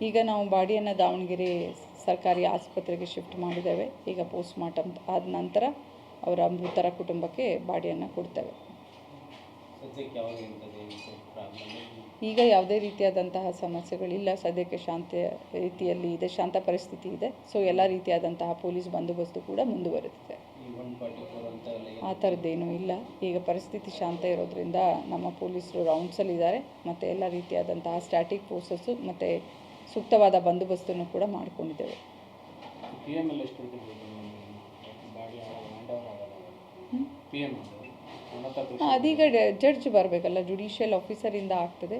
ಈಗ ನಾವು ಬಾಡಿಯನ್ನು ದಾವಣಗೆರೆ ಸರ್ಕಾರಿ ಆಸ್ಪತ್ರೆಗೆ ಶಿಫ್ಟ್ ಮಾಡಿದ್ದೇವೆ. ಈಗ ಪೋಸ್ಟ್ ಮಾರ್ಟಮ್ ಆದ ನಂತರ ಅವರ ಮೃತರ ಕುಟುಂಬಕ್ಕೆ ಬಾಡಿಯನ್ನು ಕೊಡ್ತೇವೆ. ಈಗ ಯಾವುದೇ ರೀತಿಯಾದಂತಹ ಸಮಸ್ಯೆಗಳಿಲ್ಲ. ಸದ್ಯಕ್ಕೆ ಶಾಂತ ರೀತಿಯಲ್ಲಿ ಇದೆ ಶಾಂತ ಪರಿಸ್ಥಿತಿ ಇದೆ. ಸೊ ಎಲ್ಲ ರೀತಿಯಾದಂತಹ ಪೊಲೀಸ್ ಬಂದೋಬಸ್ತು ಕೂಡ ಮುಂದುವರೆದಿದೆ. ಆ ಥರದ್ದೇನೂ ಇಲ್ಲ. ಈಗ ಪರಿಸ್ಥಿತಿ ಶಾಂತ ಇರೋದ್ರಿಂದ ನಮ್ಮ ಪೊಲೀಸರು ರೌಂಡ್ಸಲ್ಲಿದ್ದಾರೆ ಮತ್ತು ಎಲ್ಲ ರೀತಿಯಾದಂತಹ ಸ್ಟ್ಯಾಟಿಕ್ ಫೋರ್ಸಸ್ಸು ಮತ್ತು ಸೂಕ್ತವಾದ ಬಂದೋಬಸ್ತನ್ನು ಕೂಡ ಮಾಡಿಕೊಂಡಿದ್ದೇವೆ. ಅದೀಗ ಜಡ್ಜ್ ಬರಬೇಕಲ್ಲ ಜುಡಿಷಿಯಲ್ ಆಫೀಸರಿಂದ ಆಗ್ತದೆ.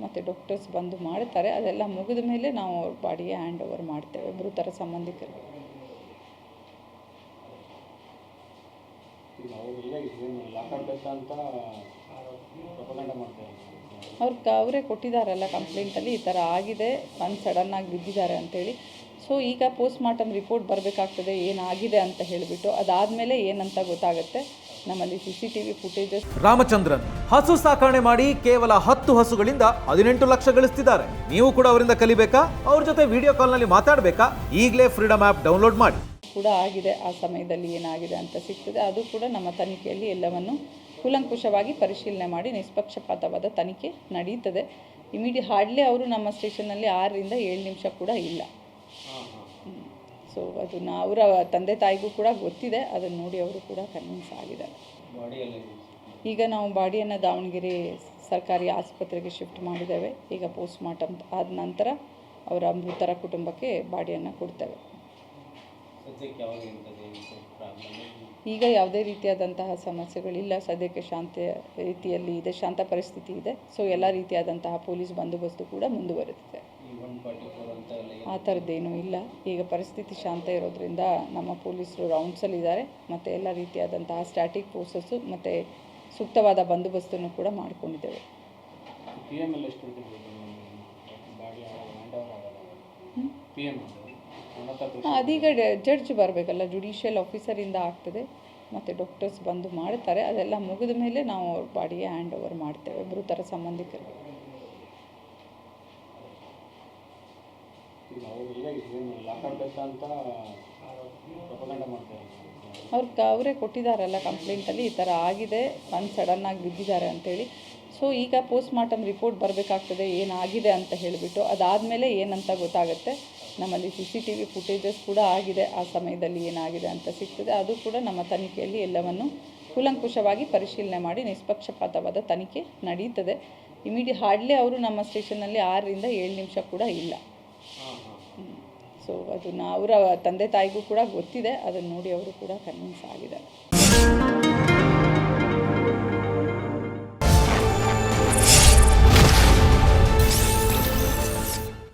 ಮತ್ತು ಡಾಕ್ಟರ್ಸ್ ಬಂದು ಮಾಡ್ತಾರೆ. ಅದೆಲ್ಲ ಮುಗಿದ ಮೇಲೆ ನಾವು ಅವ್ರ ಬಾಡಿಗೆ ಹ್ಯಾಂಡ್ ಓವರ್ ಮಾಡ್ತೇವೆ. ಮೃತರ ಸಂಬಂಧಿಕರಿಗೆ ಮಾಡ್ತಾರೆ ಅವ್ರು ಕೊಟ್ಟಿದ್ದಾರಲ್ಲ ಕಂಪ್ಲೇಂಟಲ್ಲಿ, ಈ ಥರ ಆಗಿದೆ ಬಂದು ಸಡನ್ನಾಗಿ ಬಿದ್ದಿದ್ದಾರೆ ಅಂತೇಳಿ. ಸೊ ಈಗ ಪೋಸ್ಟ್ ಮಾರ್ಟಮ್ ರಿಪೋರ್ಟ್ ಬರಬೇಕಾಗ್ತದೆ, ಏನಾಗಿದೆ ಅಂತ ಹೇಳಿಬಿಟ್ಟು, ಅದಾದಮೇಲೆ ಏನಂತ ಗೊತ್ತಾಗುತ್ತೆ. ನಮ್ಮಲ್ಲಿ C C T V footages Ramachandran, ಹಸು ಸಾಕಣೆ ಮಾಡಿ ಕೇವಲ ಹತ್ತು ಹಸುಗಳಿಂದ ಹದಿನೆಂಟು ಲಕ್ಷ ಗಳಿಸ್ತಿದ್ದಾರೆ. ನೀವು ಕೂಡ ಅವರಿಂದ ಕಲಿಬೇಕಾ? ಅವ್ರ ಜೊತೆ ವಿಡಿಯೋ ಕಾಲ್ನಲ್ಲಿ ಮಾತಾಡಬೇಕಾ? ಈಗಲೇ ಫ್ರೀಡಮ್ ಆ್ಯಪ್ ಡೌನ್ಲೋಡ್ ಮಾಡಿ. ಕೂಡ ಆಗಿದೆ ಆ ಸಮಯದಲ್ಲಿ ಏನಾಗಿದೆ ಅಂತ ಸಿಗ್ತದೆ. ಅದು ಕೂಡ ನಮ್ಮ ತನಿಖೆಯಲ್ಲಿ ಎಲ್ಲವನ್ನು ಕೂಲಂಕುಷವಾಗಿ ಪರಿಶೀಲನೆ ಮಾಡಿ ನಿಷ್ಪಕ್ಷಪಾತವಾದ ತನಿಖೆ ನಡೀತದೆ. ಇಮಿಡಿ ಹಾರ್ಡ್ಲಿ ಅವರು ನಮ್ಮ ಸ್ಟೇಷನ್ನಲ್ಲಿ ಆರರಿಂದ ಏಳು ನಿಮಿಷ ಕೂಡ ಇಲ್ಲ. ಸೊ ಅದನ್ನು ಅವರ ತಂದೆ ತಾಯಿಗೂ ಕೂಡ ಗೊತ್ತಿದೆ. ಅದನ್ನು ನೋಡಿ ಅವರು ಕೂಡ ಕನ್ವಿನ್ಸ್ ಆಗಿದ್ದಾರೆ. ಈಗ ನಾವು ಬಾಡಿಯನ್ನು ದಾವಣಗೆರೆ ಸರ್ಕಾರಿ ಆಸ್ಪತ್ರೆಗೆ ಶಿಫ್ಟ್ ಮಾಡಿದ್ದೇವೆ. ಈಗ ಪೋಸ್ಟ್ ಮಾರ್ಟಮ್ ಆದ ನಂತರ ಅವರ ಮೃತರ ಕುಟುಂಬಕ್ಕೆ ಬಾಡಿಯನ್ನು ಕೊಡ್ತೇವೆ. ಈಗ ಯಾವುದೇ ರೀತಿಯಾದಂತಹ ಸಮಸ್ಯೆಗಳಿಲ್ಲ. ಸದ್ಯಕ್ಕೆ ಶಾಂತ ರೀತಿಯಲ್ಲಿ ಇದೆ ಶಾಂತ ಪರಿಸ್ಥಿತಿ ಇದೆ. ಸೊ ಎಲ್ಲ ರೀತಿಯಾದಂತಹ ಪೊಲೀಸ್ ಬಂದೋಬಸ್ತು ಕೂಡ ಮುಂದುವರೆದಿದೆ. ಆ ಥರದ್ದೇನೂ ಇಲ್ಲ. ಈಗ ಪರಿಸ್ಥಿತಿ ಶಾಂತ ಇರೋದ್ರಿಂದ ನಮ್ಮ ಪೊಲೀಸರು ರೌಂಡ್ಸಲ್ಲಿದ್ದಾರೆ ಮತ್ತು ಎಲ್ಲ ರೀತಿಯಾದಂತಹ ಸ್ಟ್ಯಾಟಿಕ್ ಫೋರ್ಸಸ್ಸು ಮತ್ತು ಸೂಕ್ತವಾದ ಬಂದೋಬಸ್ತನ್ನು ಕೂಡ ಮಾಡಿಕೊಂಡಿದ್ದೇವೆ. ಪಿ ಎಂ ಅದೀಗ ಜಡ್ಜ್ ಬರಬೇಕಲ್ಲ ಜುಡಿಷಿಯಲ್ ಆಫೀಸರಿಂದ ಆಗ್ತದೆ. ಮತ್ತು ಡಾಕ್ಟರ್ಸ್ ಬಂದು ಮಾಡ್ತಾರೆ. ಅದೆಲ್ಲ ಮುಗಿದ ಮೇಲೆ ನಾವು ಅವ್ರ ಬಾಡಿಗೆ ಹ್ಯಾಂಡ್ ಓವರ್ ಮಾಡ್ತೇವೆ ಮೃತರ ಸಂಬಂಧಿಕರಿಗೆ ಅವ್ರು ಅವರೇ ಕೊಟ್ಟಿದ್ದಾರಲ್ಲ ಕಂಪ್ಲೇಂಟಲ್ಲಿ ಈ ಥರ ಆಗಿದೆ ಬಂದು ಸಡನ್ನಾಗಿ ಬಿದ್ದಿದ್ದಾರೆ ಅಂತೇಳಿ. ಸೊ ಈಗ ಪೋಸ್ಟ್ ಮಾರ್ಟಮ್ ರಿಪೋರ್ಟ್ ಬರಬೇಕಾಗ್ತದೆ ಏನಾಗಿದೆ ಅಂತ ಹೇಳಿಬಿಟ್ಟು ಅದಾದಮೇಲೆ ಏನಂತ ಗೊತ್ತಾಗುತ್ತೆ. ನಮ್ಮಲ್ಲಿ C C T V footages ಕೂಡ ಆಗಿದೆ. ಆ ಸಮಯದಲ್ಲಿ ಏನಾಗಿದೆ ಅಂತ ಸಿಗ್ತದೆ. ಅದು ಕೂಡ ನಮ್ಮ ತನಿಖೆಯಲ್ಲಿ ಎಲ್ಲವನ್ನು ಕೂಲಂಕುಷವಾಗಿ ಪರಿಶೀಲನೆ ಮಾಡಿ ನಿಷ್ಪಕ್ಷಪಾತವಾದ ತನಿಖೆ ನಡೀತದೆ. ಇಮಿಡಿ ಹಾರ್ಡ್ಲಿ ಅವರು ನಮ್ಮ ಸ್ಟೇಷನ್ನಲ್ಲಿ ಆರರಿಂದ ಏಳು ನಿಮಿಷ ಕೂಡ ಇಲ್ಲ. ಸೊ ಅದನ್ನು ಅವರ ತಂದೆ ತಾಯಿಗೂ ಕೂಡ ಗೊತ್ತಿದೆ. ಅದನ್ನು ನೋಡಿ ಅವರು ಕೂಡ ಕನ್ವಿನ್ಸ್ ಆಗಿದ್ದಾರೆ.